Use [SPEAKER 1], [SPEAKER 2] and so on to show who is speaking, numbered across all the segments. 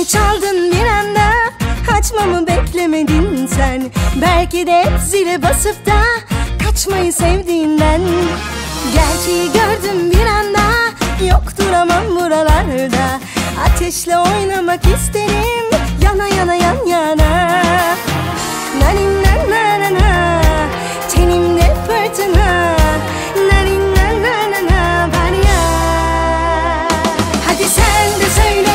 [SPEAKER 1] Beni çaldın bir anda Kaçmamı beklemedin sen. Belki de zile basıp da Kaçmayı sevdiğinden. Gerçeği gördüm bir anda Yok duramam buralarda. Ateşle oynamak isterim Yana yana yan yana. Nanin nan nan nan Tenimde fırtına. Nanin nan nan nan Var ya Hadi sen de söyle.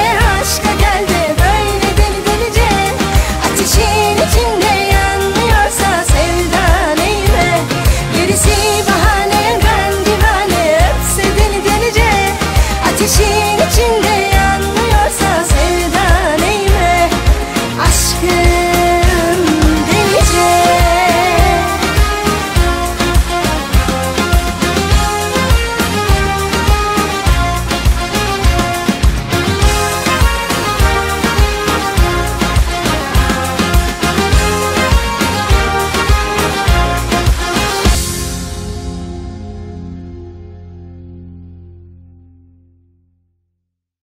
[SPEAKER 1] 心。